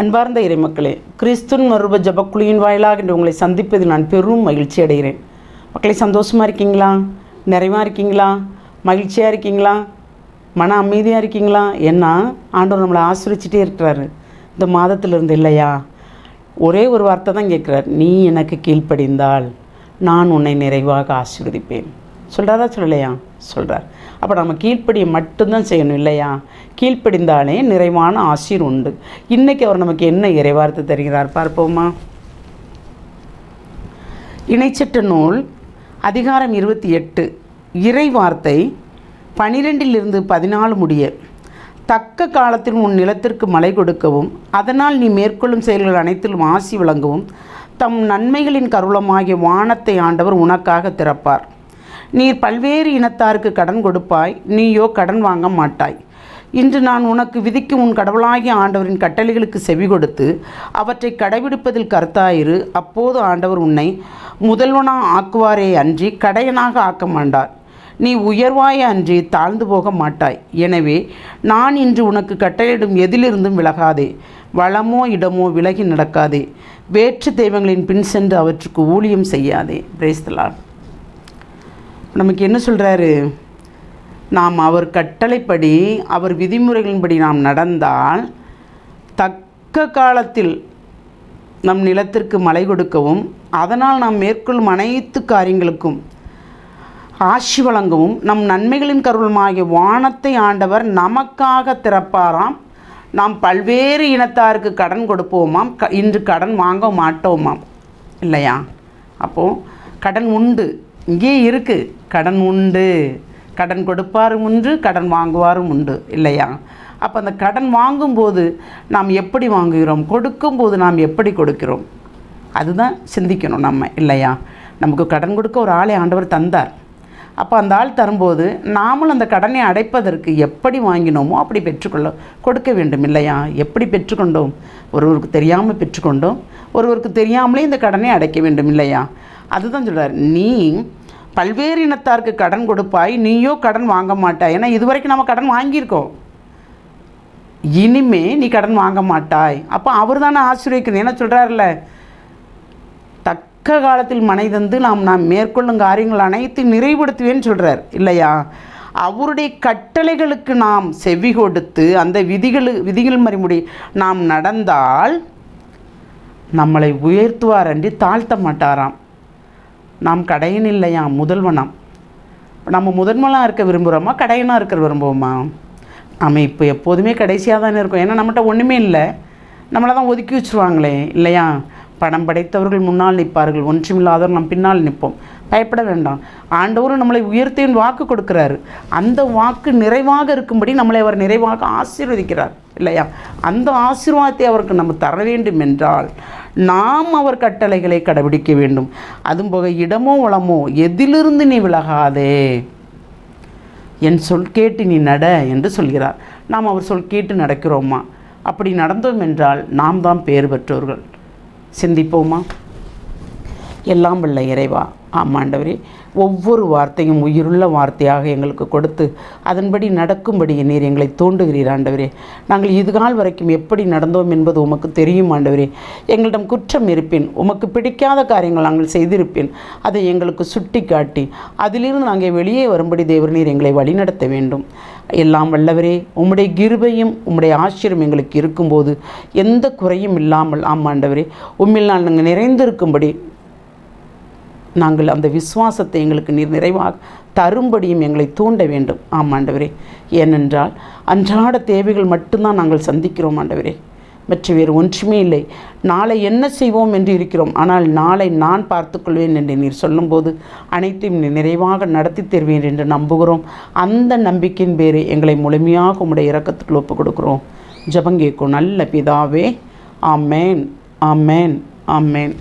அன்பார்ந்த இறைமக்களே கிறிஸ்துன் மருப ஜபக்குழியின் வாயிலாக என்று உங்களை சந்திப்பதில் நான் பெரும் மகிழ்ச்சி அடைகிறேன். மக்களை சந்தோஷமாக இருக்கீங்களா? நிறைவாக இருக்கீங்களா? மகிழ்ச்சியாக இருக்கீங்களா? மன அமைதியாக இருக்கீங்களா? ஏன்னா ஆண்டவர் நம்மளை ஆசிரிச்சிட்டே இருக்கிறாரு. இந்த மாதத்திலிருந்து இல்லையா? ஒரே ஒரு வார்த்தை தான் கேட்குறார். நீ எனக்கு கீழ்ப்படிந்தால் நான் உன்னை நிறைவாக ஆசீர்வதிப்பேன். சொல்கிறாரா சொல்லலையா? சொல்கிறார் அப்போ நம்ம கீழ்ப்படியை மட்டும்தான் செய்யணும் இல்லையா? கீழ்ப்படிந்தாலே நிறைவான ஆசீர் உண்டு. இன்றைக்கி அவர் நமக்கு என்ன இறைவார்த்தை தருகிறார் பார்ப்போமா? இணைச்சட்ட நூல் அதிகாரம் இருபத்தி எட்டு இறை வார்த்தை பனிரெண்டிலிருந்து பதினாலு முடிய. தக்க காலத்தில் உன் நிலத்திற்கு மழை கொடுக்கவும் அதனால் நீ மேற்கொள்ளும் செயல்கள் அனைத்திலும் ஆசி வழங்கவும் தம் நன்மைகளின் கருளமாகிய வானத்தை ஆண்டவர் உனக்காக திறப்பார். நீர் பல்வேறு இனத்தாருக்கு கடன் கொடுப்பாய் நீயோ கடன் வாங்க மாட்டாய். இன்று நான் உனக்கு விதிக்கும் உன் கடவுளாகிய ஆண்டவரின் கட்டளைகளுக்கு செவி கொடுத்து அவற்றை கடைபிடிப்பதில் கருத்தாயிரு. அப்போது ஆண்டவர் உன்னை முதல்வனா ஆக்குவாரே அன்றி கடையனாக ஆக்க மாட்டார். நீ உயர்வாய அன்றி தாழ்ந்து போக மாட்டாய். எனவே நான் இன்று உனக்கு கட்டளையிடும் எதிலிருந்தும் விலகாதே. வளமோ இடமோ விலகி நடக்காதே. வேற்று தெய்வங்களின் பின் சென்று அவற்றுக்கு ஊழியம் செய்யாதே. பிரேஸ்தலான் நமக்கு என்ன சொல்கிறாரு நாம் அவர் கட்டளைப்படி அவர் விதிமுறைகளின்படி நாம் நடந்தால் தக்க காலத்தில் நம் நிலத்திற்கு மழை கொடுக்கவும் அதனால் நாம் மேற்கொள்ளும் அனைத்து காரியங்களுக்கும் ஆசி வழங்கவும் நம் நன்மைகளின் கருளுமாகிய வானத்தை ஆண்டவர் நமக்காக திறப்பாராம். நாம் பல்வேறு இனத்தாருக்கு கடன் கொடுப்போமாம். க இன்று கடன் வாங்க மாட்டோமாம். இல்லையா? அப்போது கடன் உண்டு. இங்கே இருக்குது கடன் உண்டு. கடன் கொடுப்பாரும் உண்டு கடன் வாங்குவாரும் உண்டு. இல்லையா? அப்போ அந்த கடன் வாங்கும்போது நாம் எப்படி வாங்குகிறோம்? கொடுக்கும்போது நாம் எப்படி கொடுக்கிறோம்? அதுதான் சிந்திக்கணும் நம்ம. இல்லையா? நமக்கு கடன் கொடுக்க ஒரு ஆளை ஆண்டவர் தந்தார். அப்போ அந்த ஆள் தரும்போது நாமளும் அந்த கடனை அடைப்பதற்கு எப்படி வாங்கினோமோ அப்படி பெற்றுக்கொள்ள கொடுக்க வேண்டும். இல்லையா? எப்படி பெற்றுக்கொண்டோம்? ஒருவருக்கு தெரியாமல் பெற்றுக்கொண்டோம். ஒருவருக்கு தெரியாமலே இந்த கடனை அடைக்க வேண்டும். இல்லையா? அதுதான் சொல்கிறார் நீ பல்வேறு இனத்தாருக்கு கடன் கொடுப்பாய் நீயோ கடன் வாங்க மாட்டாய். ஏன்னா இது வரைக்கும் நம்ம கடன் வாங்கியிருக்கோம். இனிமே நீ கடன் வாங்க மாட்டாய். அப்போ அவர் தானே ஆசீர்வதிக்கணும் என்ன சொல்கிறாருல்ல தக்க காலத்தில் மனை தந்து நாம் நாம் மேற்கொள்ளும் காரியங்கள் அனைத்தையும் நிறைவுபடுத்துவேன்னு சொல்கிறார் இல்லையா? அவருடைய கட்டளைகளுக்கு நாம் செவி கொடுத்து அந்த விதிகள் விதிகள் மறிமுடி நாம் நடந்தால் நம்மளை உயர்த்துவார் அன்றி தாழ்த்த மாட்டாராம். நாம் கடையன் இல்லையா? முதல்வனாம் நம்ம முதன்மலாக இருக்க விரும்புகிறோமா கடையனாக இருக்க விரும்புவோமா? நம்ம இப்போ எப்போதுமே கடைசியாக தானே இருக்கும். ஏன்னா நம்மகிட்ட ஒன்றுமே இல்லை. நம்மளை தான் ஒதுக்கி வச்சுருவாங்களே இல்லையா? பணம் படைத்தவர்கள் முன்னால் நிற்பார்கள். ஒன்றுமில்லாதவர் நம் பின்னால் நிற்போம். பயப்பட வேண்டாம். ஆண்டவரும் நம்மளை உயர்த்தேன் வாக்கு கொடுக்குறாரு. அந்த வாக்கு நிறைவாக இருக்கும்படி நம்மளை அவர் நிறைவாக ஆசீர்வதிக்கிறார். இல்லையா? அந்த ஆசீர்வாதத்தை அவருக்கு நம்ம தர வேண்டும் என்றால் நாம் அவர் கட்டளைகளை கடைபிடிக்க வேண்டும். அதுவும் போக இடமோ வளமோ எதிலிருந்து நீ விலகாதே என் சொல் கேட்டு நீ நட என்று சொல்கிறார். நாம் அவர் சொல் கேட்டு நடக்கிறோமா? அப்படி நடந்தோம் என்றால் நாம் தான் பேர் பெற்றோர்கள். சிந்திப்போமா? எல்லாம் வல்ல இறைவா. ஆமாண்டவரே ஒவ்வொரு வார்த்தையும் உயிருள்ள வார்த்தையாக எங்களுக்கு கொடுத்து அதன்படி நடக்கும்படி நீர் எங்களை தோண்டுகிறீர் ஆண்டவரே. நாங்கள் இதுகால் வரைக்கும் எப்படி நடந்தோம் என்பது உமக்கு தெரியும் ஆண்டவரே. எங்களிடம் குற்றம் இருப்பேன் உமக்கு பிடிக்காத காரியங்கள் நாங்கள் செய்திருப்பேன் அதை எங்களுக்கு சுட்டி காட்டி அதிலிருந்து நாங்கள் வெளியே வரும்படி தேவர் நீர் எங்களை வழிநடத்த வேண்டும். எல்லாம் வல்லவரே உம்முடைய கிருபையும் உம்முடைய ஆச்சரியம் எங்களுக்கு இருக்கும்போது எந்த குறையும் இல்லாமல் ஆமாண்டவரே உம்மில் நாங்கள் நிறைந்திருக்கும்படி நாங்கள் அந்த விசுவாசத்தை எங்களுக்கு நீர் நிறைவாக தரும்படியும் எங்களை தூண்ட வேண்டும். ஆம் ஆண்டவரே. ஏனென்றால் அன்றாட தேவைகள் மட்டும்தான் நாங்கள் சந்திக்கிறோம் ஆண்டவரே. மற்ற வேறு ஒன்றுமே இல்லை. நாளை என்ன செய்வோம் என்று இருக்கிறோம். ஆனால் நாளை நான் பார்த்துக்கொள்வேன் என்று நீர் சொல்லும்போது அனைத்தையும் நிறைவாக நடத்தி தருவேன் என்று நம்புகிறோம். அந்த நம்பிக்கையின் பேரை எங்களை முழுமையாக உம்முடைய இறக்கத்துக்கு ஒப்புக் கொடுக்குறோம் ஜபங்கேக்கும் நல்ல பிதாவே. ஆமேன். ஆமேன். ஆமேன்.